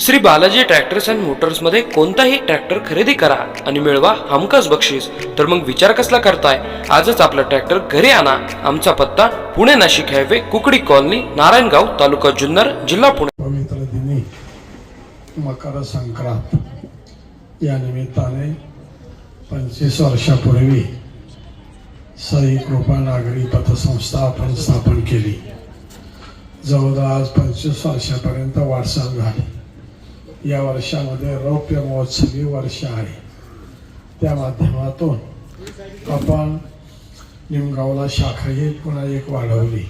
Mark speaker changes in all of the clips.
Speaker 1: Shri Balaji tractors and मोटर्समध्ये कोणताही tractor खरेदी करा आणि मिळवा हमखास बक्षीस. तर मग विचार कसला करताय? आजच आपला ट्रॅक्टर घरी आणा. आमचा पत्ता पुणे नाशिक हायवे कुकडी कॉलनी नारायणगाव तालुका जुन्नर जिल्हा पुणे.
Speaker 2: पवित्र दिनी मकर संक्रांत. या निमित्ताने पंचवीस वर्षापूर्वी साई कृपा नागरी पतसंस्था आपण स्थापन केली. जवळजवळ आज पंचवीस वर्षापर्यंत वाटचाल झाली. या वर्षामध्ये रौप्य महोत्सवी वर्ष आहे. त्या माध्यमातून आपण निमगावला शाखाही पुन्हा एक वाढवली.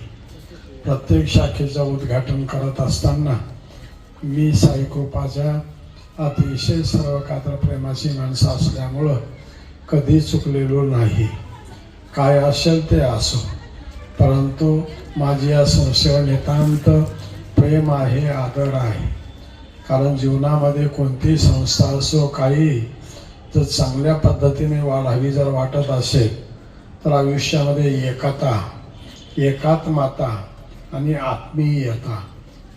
Speaker 2: प्रत्येक शाखेचं उद्घाटन करत असताना मी साईकोपाच्या अतिशय सर्व कात्र प्रेमाची माणसं असल्यामुळं कधी चुकलेलो नाही. काय असेल ते असो परंतु माझी या संस्थेवर नितांत प्रेम आहे आदर आहे. कारण जीवनामध्ये कोणतीही संस्था असो काही जर चांगल्या पद्धतीने वाढावी जर वाटत असेल तर आयुष्यामध्ये एकता एकात्मता आणि आत्मीयता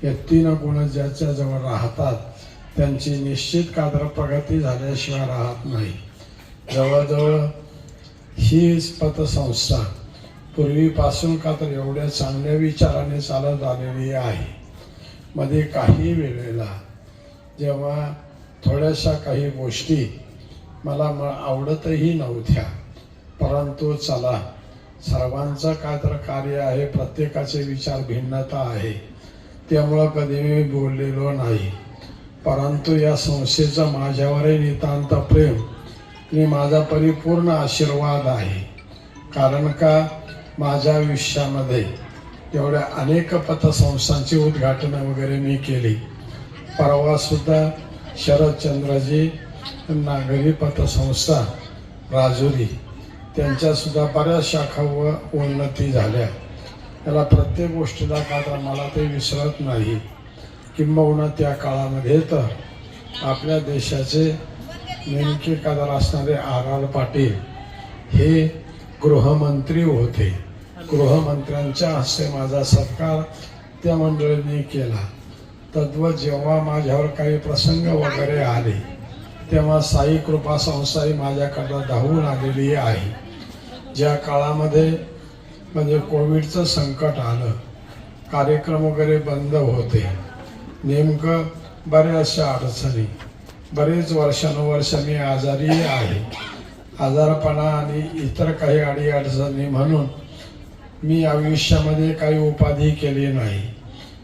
Speaker 2: या तीन गुण ज्याच्याजवळ राहतात त्यांची निश्चित कादर प्रगती झाल्याशिवाय राहत नाही. जवळजवळ ही पतसंस्था पूर्वीपासून का तर एवढ्या चांगल्या विचाराने चालत आलेली आहे. मध्ये काही वेळेला जेव्हा थोड्याशा काही गोष्टी मला म आवडतही नव्हत्या. परंतु चला सर्वांचं काय तर कार्य आहे प्रत्येकाचे विचार भिन्नता आहे. त्यामुळं कधी मी बोललेलो नाही. परंतु या संस्थेचं माझ्यावरही नितांत प्रेम आणि माझा परिपूर्ण आशीर्वाद आहे. कारण का? माझ्या आयुष्यामध्ये एवढ्या अनेक पतसंस्थांची उद्घाटनं वगैरे मी केली. परवासुद्धा शरदचंद्रजी नागरी पतसंस्था राजुरी त्यांच्यासुद्धा बऱ्याच शाखा व उन्नती झाल्या. त्याला प्रत्येक गोष्टीला का मला ते विसरत नाही. किंबहुना त्या काळामध्ये तर आपल्या देशाचे नेमके कादार असणारे आर आर पाटील हे गृहमंत्री होते. गृहमंत्र्यांच्या हस्ते माझा सत्कार त्या मंडळींनी केला. तद्वत जेव्हा माझ्यावर काही प्रसंग वगैरे आले तेव्हा साई कृपा संस्था ही माझ्याकडं धावून आलेली आहे. ज्या काळामध्ये म्हणजे कोविडचं संकट आलं कार्यक्रम वगैरे बंद होते नेमकं बऱ्याचशा अडचणी बरेच वर्षानुवर्ष मी आजारी आहे. आजारपणा आणि इतर काही अडी अडचणी म्हणून मी आयुष्यामध्ये काही उपाधी केली नाही.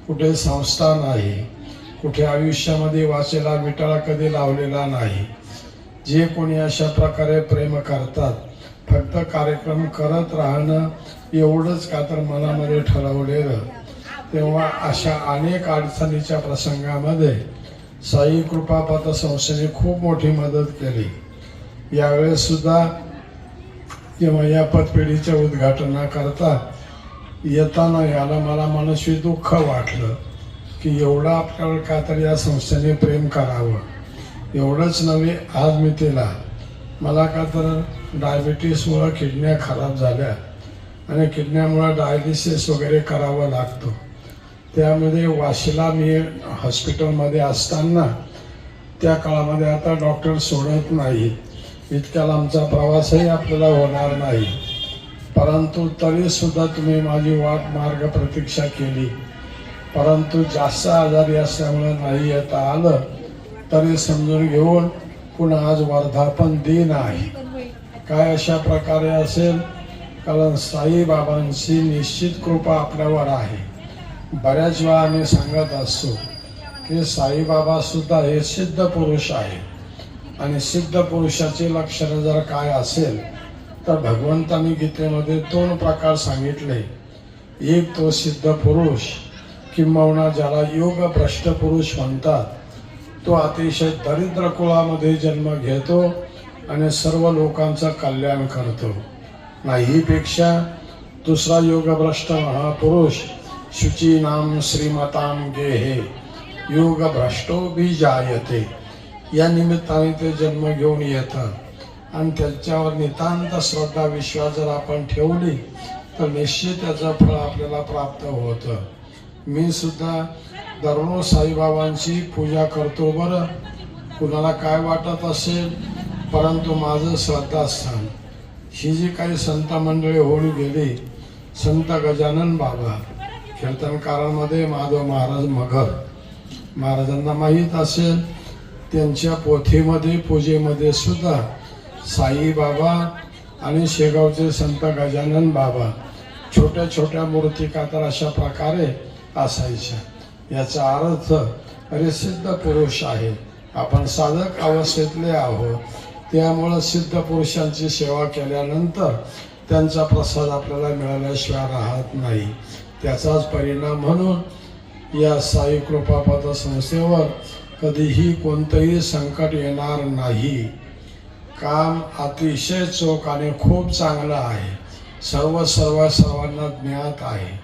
Speaker 2: कुठे संस्था नाही कुठे आयुष्यामध्ये वाचेला विटाळा कधी लावलेला नाही. जे कोणी अशा प्रकारे प्रेम करतात फक्त कार्यक्रम करत राहणं एवढंच का तर मनामध्ये ठरवलेलं. तेव्हा अशा अनेक अडचणीच्या प्रसंगामध्ये साई कृपा पतसंस्थेने खूप मोठी मदत केली. यावेळेस सुद्धा जेव्हा या पतपेढीच्या उद्घाटनाकरता येताना याला मला मनस्वी दुःख वाटलं की एवढं आपल्याला का तर या संस्थेने प्रेम करावं. एवढंच नव्हे आज मी तिला मला का तर डायबिटीसमुळं किडन्या खराब झाल्या आणि किडन्यामुळं डायलिसिस वगैरे करावं लागतो. त्यामध्ये वाशीला मी हॉस्पिटलमध्ये असताना त्या काळामध्ये आता डॉक्टर सोडत नाही. इतक्या लांबचा प्रवासही आपल्याला होणार नाही. परंतु तरीसुद्धा तुम्ही माझी वाट मार्ग प्रतीक्षा केली. परंतु जास्त आजारी असल्यामुळे नाही येता आलं तरी समजून घेऊन पुन्हा आज वर्धापन दिन आहे. काय अशा प्रकारे असेल? कारण साईबाबांची निश्चित कृपा आपल्यावर आहे. बऱ्याच वेळा आम्ही सांगत असतो की साईबाबासुद्धा हे सिद्ध पुरुष आहे आणि सिद्ध पुरुषाची लक्षणं जर काय असेल तर भगवंतांनी गीतेमध्ये दोन प्रकार सांगितले. एक तो सिद्ध पुरुष किंबहुना ज्याला योग भ्रष्ट पुरुष म्हणतात तो अतिशय दरिद्र कुळामध्ये जन्म घेतो आणि सर्व लोकांचं कल्याण करतो. नाहीपेक्षा दुसरा योगभ्रष्ट महापुरुष शुचीनाम श्रीमतां श्रीमताम गेहे योग भ्रष्टो बी जायते या निमित्ताने ते जन्म घेऊन येतात आणि त्याच्यावर नितांत श्रद्धा विश्वास जर आपण ठेवली तर निश्चित त्याचं फळ आपल्याला प्राप्त होतं. मी सुद्धा दररोज साईबाबांची पूजा करतो बरं. कुणाला काय वाटत असेल परंतु माझं श्रद्धास्थान. ही जी काही संत मंडळी होऊन गेली संत गजानन बाबा कीर्तनकारांमध्ये माधव महाराज मगर. महाराजांना माहीत असेल त्यांच्या पोथीमध्ये पूजेमध्ये सुद्धा साईबाबा आणि शेगावचे संत गजानन बाबा. छोट्या छोट्या मूर्तिका तर अशा प्रकारे असायच्या. याचा अर्थ अरे सिद्ध पुरुष आहे. आपण साधक अवस्थेतले आहोत. त्यामुळं सिद्ध पुरुषांची सेवा केल्यानंतर त्यांचा प्रसाद आपल्याला मिळाल्याशिवाय राहत नाही. त्याचाच परिणाम म्हणून या साई कृपापद संस्थेवर कधीही कोणतंही संकट येणार नाही. काम अतिशय चोख आणि खूप चांगलं आहे. सर्व सर्व सर्वांना ज्ञात आहे.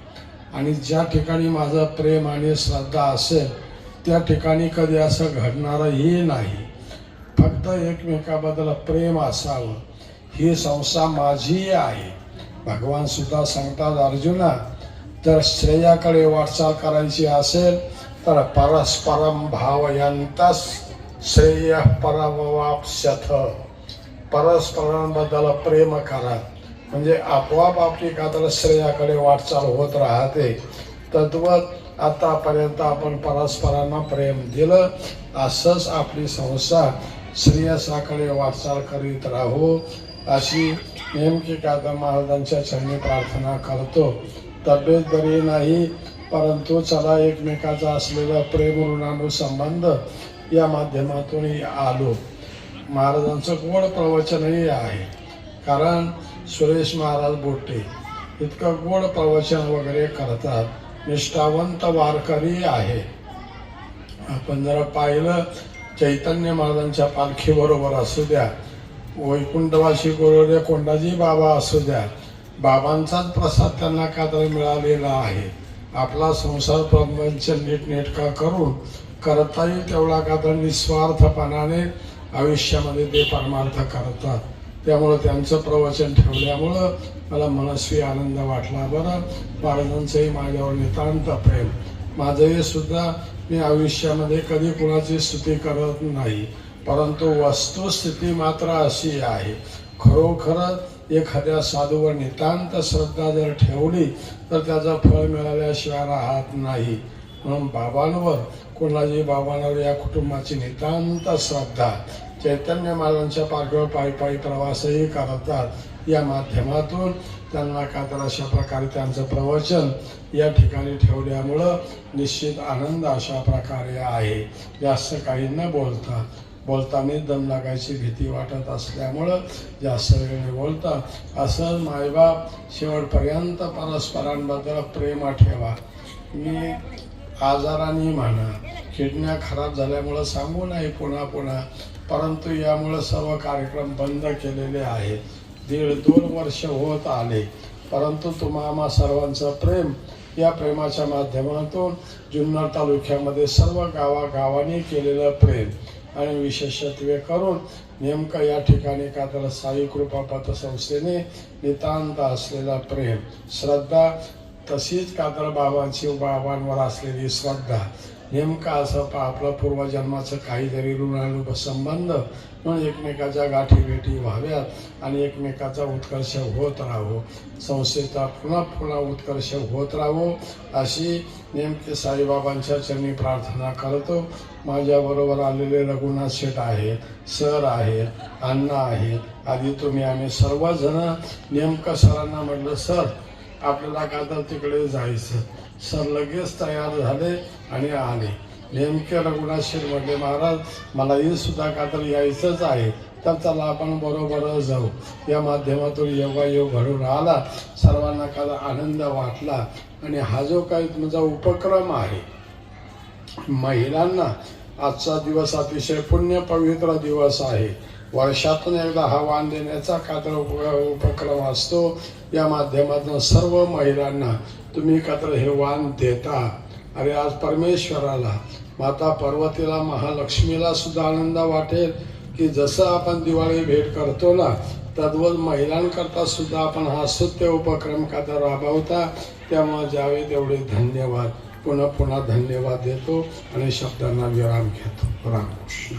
Speaker 2: आणि ज्या ठिकाणी माझं प्रेम आणि श्रद्धा असेल त्या ठिकाणी कधी असं घडणारही नाही. फक्त एकमेकाबद्दल प्रेम असावं ही संस्था माझी आहे. भगवान सुद्धा सांगतात अर्जुना तर श्रेयाकडे वाटचाल करायची असेल तर परस्परम भावयंतस श्रेय परमवाप्स्यथ. परस्परांबद्दल प्रेम करा. म्हणजे आपोआप आपली कातर श्रेयाकडे वाटचाल होत राहते. तद्वत आतापर्यंत आपण परस्परांना प्रेम दिलं असंच आपली संस्था श्रेयसाकडे वाटचाल करीत राहू अशी नेमकी कातर महाराजांच्या चरणी प्रार्थना करतो. तब्येत बरी नाही परंतु चला एकमेकाचा असलेला प्रेम ऋणानुसंबंध या माध्यमातून आलो. महाराजांचं गोड प्रवचनही आहे. कारण सुरेश महाराज बोटे इतकं गोड प्रवचन वगैरे करतात. निष्ठावंत वारकरी आहे. आपण जरा पाहिलं चैतन्य महाराजांच्या पालखीबरोबर असू द्या. वैकुंठवासी गुरुदेव कोंडाजी बाबा असू द्या. बाबांचाच प्रसाद त्यांना का तरी मिळालेला आहे. आपला संसार प्रपंच नीटनेटका करून करता येईल तेवढा का तर निस्वार्थपणाने आयुष्यामध्ये ते परमार्थ करतात. त्यामुळं त्यांचं प्रवचन ठेवल्यामुळं मला मनस्वी आनंद वाटला. बरं महाराजांचंही माझ्यावर नितांत प्रेम. माझंही सुद्धा मी आयुष्यामध्ये कधी कुणाची स्तुती करत नाही परंतु वस्तुस्थिती मात्र अशी आहे. खरोखरच एखाद्या साधूवर नितांत श्रद्धा जर ठेवली तर त्याचं फळ मिळाल्याशिवाय राहत नाही. म्हणून बाबांवर कोणाजी बाबांवर या कुटुंबाची नितांत श्रद्धा चैतन्य महाराजांच्या पाठीवर पायी पायी प्रवासही करतात. या माध्यमातून त्यांना का तर अशा प्रकारे त्यांचं प्रवचन या ठिकाणी ठेवल्यामुळं निश्चित आनंद अशा प्रकारे आहे. जास्त काही न बोलता बोलताना दम लागायची भीती वाटत असल्यामुळं जास्त वेळेने बोलता असं मायबाप शेवटपर्यंत परस्परांबद्दल प्रेम ठेवा. मी आजाराने म्हणा किडन्या खराब झाल्यामुळं सांगू नाही पुन्हा पुन्हा परंतु यामुळं सर्व कार्यक्रम बंद केलेले आहेत. दीड दोन वर्ष होत आले. परंतु तुम्हा सर्वांचं प्रेम या प्रेमाच्या माध्यमातून जुन्नर तालुक्यामध्ये सर्व गावागावांनी केलेलं प्रेम आणि विशेषत्वे करून नेमकं या ठिकाणी का तर साई कृपा पतसंस्थेने नितांत असलेला प्रेम श्रद्धा तशीच का बाबांची बाबांवर असलेली श्रद्धा. नेमका असं पा आपलं पूर्वजन्माचं काहीतरी ऋणानुभ संबंध म्हणून एकमेकाच्या गाठी भेटी व्हाव्यात आणि एकमेकाचा उत्कर्ष होत राहो. संस्थेचा पुन्हा पुन्हा उत्कर्ष होत राहो अशी नेमके साईबाबांच्या चरणी प्रार्थना करतो. माझ्याबरोबर आलेले रघुनाथ शेठ आहेत सर आहेत अण्णा आहेत आधी तुम्ही आम्ही सर्वजण. नेमकं सरांना म्हटलं सर आपल्याला का तर तिकडे जायचं. सर लगेच तयार झाले आणि आले. नेमके रघुनाथ शेठ म्हटले महाराज मलाही सुद्धा का तर यायचंच आहे. तर चला आपण बरोबर जाऊ. या माध्यमातून योगायोग घडून आला. सर्वांना काल आनंद वाटला. आणि हा जो काही तुमचा उपक्रम आहे महिलांना आजचा दिवस अतिशय पुण्य पवित्र दिवस आहे. वर्षातून एकदा हा वाण देण्याचा कात्र उप उपक्रम असतो. या माध्यमातून सर्व महिलांना तुम्ही कात्र हे वाण देता. अरे आज परमेश्वराला माता पार्वतीला महालक्ष्मीला सुद्धा आनंद वाटेल की जसं आपण दिवाळी भेट करतो ना तद्वत महिलांकरता सुद्धा आपण हा सत्य उपक्रम कात्र राबवता. त्यामुळे जावे तेवढे धन्यवाद. पुन्हा पुन्हा धन्यवाद देतो आणि शब्दांना विराम घेतो. रामकृष्ण.